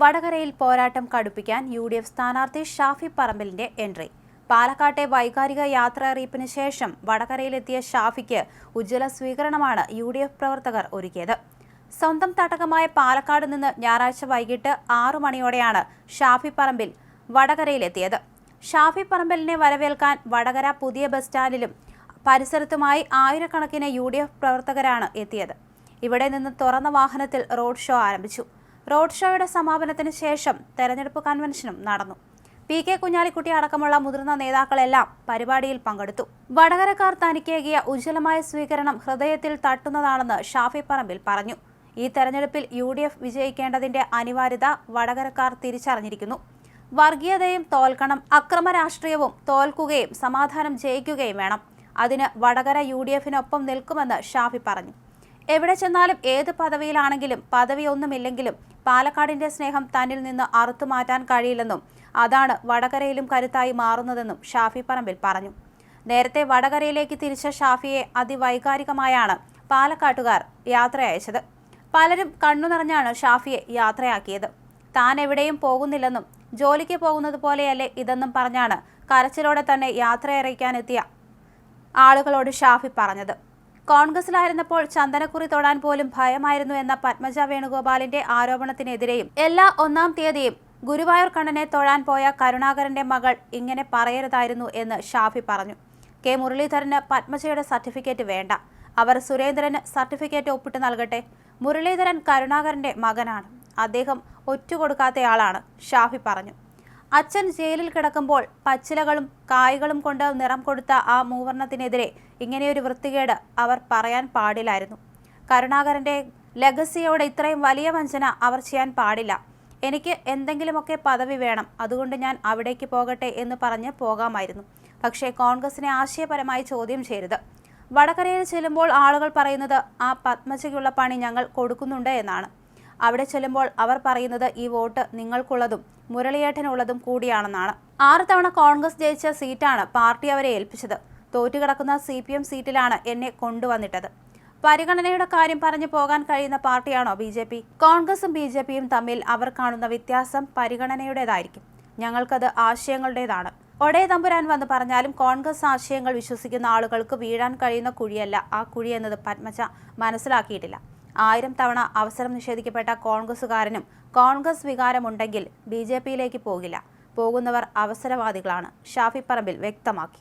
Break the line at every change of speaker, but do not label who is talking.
വടകരയിൽ പോരാട്ടം കടുപ്പിക്കാൻ U D F സ്ഥാനാർത്ഥി ഷാഫി പറമ്പലിന്റെ എൻട്രി. പാലക്കാട്ടെ വൈകാരിക യാത്ര അറിയിപ്പിന് ശേഷം വടകരയിലെത്തിയ ഷാഫിക്ക് ഉജ്ജ്വല സ്വീകരണമാണ് യു ഡി എഫ് പ്രവർത്തകർ ഒരുക്കിയത്. സ്വന്തം തട്ടകമായ പാലക്കാട് നിന്ന് ഞായറാഴ്ച വൈകിട്ട് ആറു മണിയോടെയാണ് ഷാഫി പറമ്പിൽ വടകരയിലെത്തിയത്. ഷാഫി പറമ്പലിനെ വരവേൽക്കാൻ വടകര പുതിയ ബസ് സ്റ്റാൻഡിലും പരിസരത്തുമായി ആയിരക്കണക്കിന് യു പ്രവർത്തകരാണ് എത്തിയത്. ഇവിടെ നിന്ന് തുറന്ന വാഹനത്തിൽ റോഡ് ഷോ ആരംഭിച്ചു. റോഡ് ഷോയുടെ സമാപനത്തിന് ശേഷം തെരഞ്ഞെടുപ്പ് കൺവെൻഷനും നടന്നു. പി കെ കുഞ്ഞാലിക്കുട്ടി അടക്കമുള്ള മുതിർന്ന നേതാക്കളെല്ലാം പരിപാടിയിൽ പങ്കെടുത്തു. വടകരക്കാർ തനിക്കേകിയ ഉജ്ജ്വലമായ സ്വീകരണം ഹൃദയത്തിൽ തട്ടുന്നതാണെന്ന് ഷാഫി പറമ്പിൽ പറഞ്ഞു. ഈ തെരഞ്ഞെടുപ്പിൽ യു ഡി എഫ് വിജയിക്കേണ്ടതിന്റെ അനിവാര്യത വടകരക്കാർ തിരിച്ചറിഞ്ഞിരിക്കുന്നു. വർഗീയതയും തോൽക്കണം അക്രമ രാഷ്ട്രീയവും തോൽക്കുകയും സമാധാനം ജയിക്കുകയും വേണം. അതിന് വടകര യു ഡി എഫിനൊപ്പം നിൽക്കുമെന്ന് ഷാഫി പറഞ്ഞു. എവിടെ ചെന്നാലും ഏത് പദവിയിലാണെങ്കിലും പദവി ഒന്നുമില്ലെങ്കിലും പാലക്കാടിന്റെ സ്നേഹം തന്നിൽ നിന്ന് അറുത്തു മാറ്റാൻ കഴിയില്ലെന്നും അതാണ് വടകരയിലും കരുത്തായി മാറുന്നതെന്നും ഷാഫി പറമ്പിൽ പറഞ്ഞു. നേരത്തെ വടകരയിലേക്ക് തിരിച്ച ഷാഫിയെ അതിവൈകാരികമായാണ് പാലക്കാട്ടുകാർ യാത്ര അയച്ചത് പലരും കണ്ണു നിറഞ്ഞാണ് ഷാഫിയെ യാത്രയാക്കിയത്. താൻ എവിടെയും പോകുന്നില്ലെന്നും ജോലിക്ക് പോകുന്നത് പോലെയല്ലേ ഇതെന്നും പറഞ്ഞാണ് കരച്ചിലോടെ തന്നെ യാത്രയറിയിക്കാനെത്തിയ ആളുകളോട് ഷാഫി പറഞ്ഞത്. കോൺഗ്രസിലായിരുന്നപ്പോൾ ചന്ദനക്കുറി തൊടാൻ പോലും ഭയമായിരുന്നു എന്ന പത്മജ വേണുഗോപാലിന്റെ ആരോപണത്തിനെതിരെയും എല്ലാ ഒന്നാം തീയതിയും ഗുരുവായൂർ കണ്ണനെ തൊഴാൻ പോയ കരുണാകരന്റെ മകൾ ഇങ്ങനെ പറയരുതായിരുന്നു എന്ന് ഷാഫി പറഞ്ഞു. കെ. മുരളീധരന് പത്മജയുടെ സർട്ടിഫിക്കറ്റ് വേണ്ട. അവർ സുരേന്ദ്രന് സർട്ടിഫിക്കറ്റ് ഒപ്പിട്ട് നൽകട്ടെ. മുരളീധരൻ കരുണാകരന്റെ മകനാണ്. അദ്ദേഹം ഒറ്റ ഒറ്റുകൊടുക്കാത്തയാളാണ് ഷാഫി പറഞ്ഞു. അച്ഛൻ ജയിലിൽ കിടക്കുമ്പോൾ പച്ചിലകളും കായ്കളും കൊണ്ട് നിറം കൊടുത്ത ആ മൂവർണത്തിനെതിരെ ഇങ്ങനെയൊരു വൃത്തികേട് അവർ പറയാൻ പാടില്ലായിരുന്നു. കരുണാകരന്റെ ലഗസിയോടെ ഇത്രയും വലിയ വഞ്ചന അവർ ചെയ്യാൻ പാടില്ല. എനിക്ക് എന്തെങ്കിലുമൊക്കെ പദവി വേണം അതുകൊണ്ട് ഞാൻ അവിടേക്ക് പോകട്ടെ എന്ന് പറഞ്ഞ് പോകാമായിരുന്നു. പക്ഷേ കോൺഗ്രസിനെ ആശയപരമായി ചോദ്യം ചെയ്യരുത്. വടകരയിൽ ചെല്ലുമ്പോൾ ആളുകൾ പറയുന്നത് ആ പത്മജയ്ക്കുള്ള പണി ഞങ്ങൾ കൊടുക്കുന്നുണ്ട് എന്നാണ്. അവിടെ ചെല്ലുമ്പോൾ അവർ പറയുന്നത് ഈ വോട്ട് നിങ്ങൾക്കുള്ളതും മുരളിയേട്ടനുള്ളതും കൂടിയാണെന്നാണ്. ആറ് തവണ കോൺഗ്രസ് ജയിച്ച സീറ്റാണ് പാർട്ടി അവരെ ഏൽപ്പിച്ചത്. തോറ്റുകിടക്കുന്ന സി പി എം സീറ്റിലാണ് എന്നെ കൊണ്ടുവന്നിട്ടത്. പരിഗണനയുടെ കാര്യം പറഞ്ഞു പോകാൻ കഴിയുന്ന പാർട്ടിയാണോ ബി ജെ പി? കോൺഗ്രസും ബി ജെ പിയും തമ്മിൽ അവർ കാണുന്ന വ്യത്യാസം പരിഗണനയുടേതായിരിക്കും. ഞങ്ങൾക്കത് ആശയങ്ങളുടേതാണ്. ഒടേ തമ്പുരാൻ വന്ന് പറഞ്ഞാലും കോൺഗ്രസ് ആശയങ്ങൾ വിശ്വസിക്കുന്ന ആളുകൾക്ക് വീഴാൻ കഴിയുന്ന കുഴിയല്ല ആ കുഴി എന്നത് പത്മജ മനസ്സിലാക്കിയിട്ടില്ല. ആയിരം തവണ അവസരം നിഷേധിക്കപ്പെട്ട കോൺഗ്രസുകാരനും കോൺഗ്രസ് വികാരമുണ്ടെങ്കിൽ ബി ജെ പിയിലേക്ക് പോകില്ല. പോകുന്നവർ അവസരവാദികളാണ്. ഷാഫി പറമ്പിൽ വ്യക്തമാക്കി.